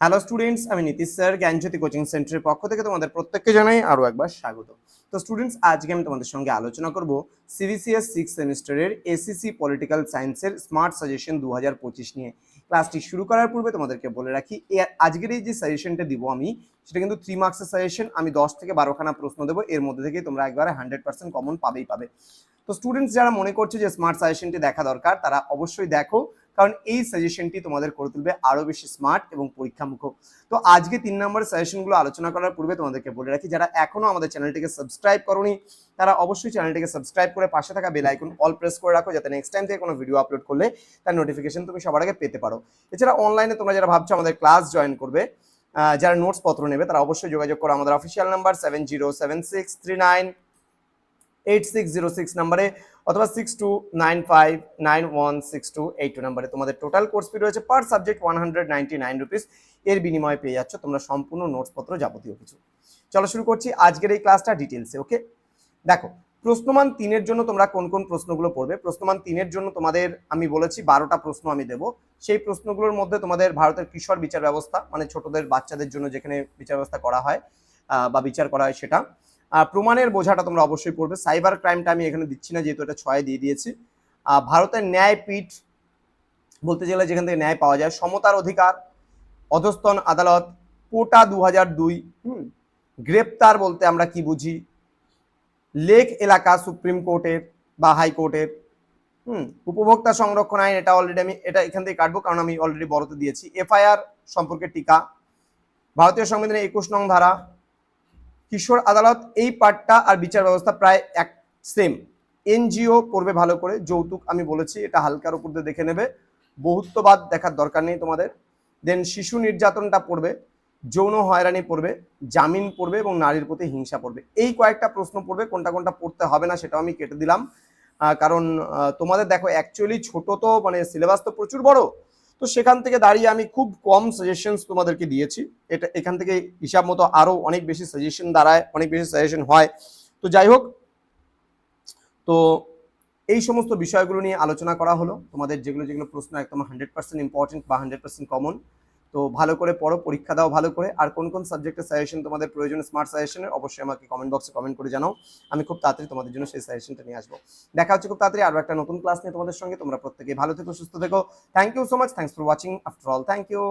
Hello students আমি Nitish sir, জ্ঞানজ্যোতি coaching সেন্টারের পক্ষ থেকে তোমাদের প্রত্যেককে জানাই আরও একবার স্বাগত। তো স্টুডেন্টস আজকে আমি তোমাদের সঙ্গে আলোচনা করব সিবিসিএস সিক্স সেমিস্টারের এসিসি পলিটিক্যাল সায়েন্সের স্মার্ট সাজেশন দু হাজার পঁচিশ নিয়ে। ক্লাসটি শুরু করার পূর্বে তোমাদেরকে বলে রাখি আজকের এই যে সাজেশনটা দিব আমি, সেটা কিন্তু থ্রি মার্কসের সাজেশন আমি দশ থেকে বারোখানা প্রশ্ন দেবো, এর মধ্যে থেকে তোমরা একবারে হান্ড্রেড পার্সেন্ট কমন পাবেই পাবে। তো স্টুডেন্টস যারা মনে করছে যে স্মার্ট সাজেশনটি দেখা দরকার, তারা অবশ্যই দেখো কারণ এই সাজেশনটি তোমাদের করে তুলবে আরও বেশি স্মার্ট এবং পরীক্ষামুখক। তো আজকে তিন নম্বর সাজেশনগুলো আলোচনা করার পূর্বে তোমাদেরকে বলে রাখি, যারা এখনও আমাদের চ্যানেলটিকে সাবস্ক্রাইব করনি, তারা অবশ্যই চ্যানেলটিকে সাবস্ক্রাইব করে পাশে থাকা বেল আইকন অল প্রেস করে রাখো, যাতে নেক্সট টাইম থেকে কোনো ভিডিও আপলোড করলে তার নোটিফিকেশন তুমি সবার আগে পেতে পারো। এছাড়া অনলাইনে তোমরা যারা ভাবছ আমাদের ক্লাস জয়েন করবে যারা নোটস পত্র নেবে, তারা অবশ্যই যোগাযোগ করো আমাদের official number seven zero seven six three nine eight six zero six নাম্বারে অথবা six two nine five nine one six two eight two নাম্বারে তোমাদের টোটাল কোর্স ফি রয়েছে per subject one hundred ninety nine rupees এর বিনিময়ে পেয়ে যাচ্ছ তোমরা সম্পূর্ণ নোটসপত্র যাবতীয় কিছু। চলো শুরু করছি আজকের এই ক্লাসটা ডিটেলসে ওকে দেখো, প্রশ্নমান তিনের জন্য তোমরা কোন কোন প্রশ্নগুলো পড়বে। প্রশ্নমান তিনের জন্য তোমাদের আমি বলেছি বারোটা প্রশ্ন আমি দেব। সেই প্রশ্নগুলোর মধ্যে তোমাদের ভারতের কিশোর বিচার ব্যবস্থা মানে ছোটদের বাচ্চাদের জন্য যেখানে বিচার ব্যবস্থা করা হয় বা বিচার করা হয় সেটা। প্রমাণের বোঝাটা তোমরা অবশ্যই পড়বে। সাইবার ক্রাইমটা আমি এখানে দিচ্ছি না, যেহেতু এটা ছয় দিয়ে দিয়েছি। ভারতের ন্যায়পীঠ বলতে গেলে যেখান থেকে ন্যায় পাওয়া যায়, সমতার অধিকার, অধস্তন আদালত কোটা দু হাজার দুই, হুম, গ্রেপ্তার বলতে আমরা কি বুঝি? লেক এলাকা সুপ্রিম কোর্টের বা হাইকোর্টের হুম, উপভোক্তা সংরক্ষণ আইন, এটা অলরেডি আমি, এটা এখান থেকে কাটবো, কারণ আমি অলরেডি বড়তে দিয়েছি। এফআইআর সম্পর্কে টিকা। ভারতীয় সংবিধানের একুশ নং ধারা কিশোর আদালত এই পার্টটা আর বিচার ব্যবস্থা প্রায় এক সেম। এনজিও করবে ভালো করে, যৌতুক আমি বলেছি, এটা হালকার উপর দিয়ে দেখে নেবে। বহুত্ববাদ দেখার দরকার নেই তোমাদের। দেন শিশু নির্যাতনটা পড়বে, যৌন হয়রানি পড়বে, জামিন পড়বে এবং নারীর প্রতি হিংসা পড়বে। এই কয়েকটা প্রশ্ন পড়বে, কোনটা কোনটা পড়তে হবে না সেটাও আমি কেটে দিলাম। কারণ তোমাদের দেখো অ্যাকচুয়ালি ছোট তো মানে সিলেবাস তো প্রচুর বড়। তো সেখান থেকে দাঁড়িয়ে আমি খুব কম সাজেশনস তোমাদেরকে দিয়েছি। এটা এখান থেকে হিসাব মতো আরও অনেক বেশি সাজেশন দাঁড়ায়, অনেক বেশি সাজেশন হয়। তো যাই হোক, তো এই সমস্ত বিষয়গুলো নিয়ে আলোচনা করা হলো। তোমাদের যেগুলো যেগুলো প্রশ্ন একদম হান্ড্রেড পার্সেন্ট ইম্পর্টেন্ট বা হান্ড্রেড পার্সেন্ট কমন তো ভালো করে পড়ো, পরীক্ষা দাও ভালো করে। আর কোন কোন সাবজেক্টের সাজেশন তোমাদের প্রয়োজন স্মার্ট সাজেশনের অবশ্যই আমাকে কমেন্ট বক্সে কমেন্ট করে জানাও। আমি খুব তাড়াতাড়ি তোমাদের জন্য সেই সাজেশনটা নিয়ে আসব। দেখা হচ্ছে খুব তাড়াতাড়ি আরও একটা নতুন ক্লাস নিয়ে তোমাদের সঙ্গে। তোমরা প্রত্যেকে ভালো থেকো, সুস্থ থেকো। Thank you so much thanks for watching after all thank you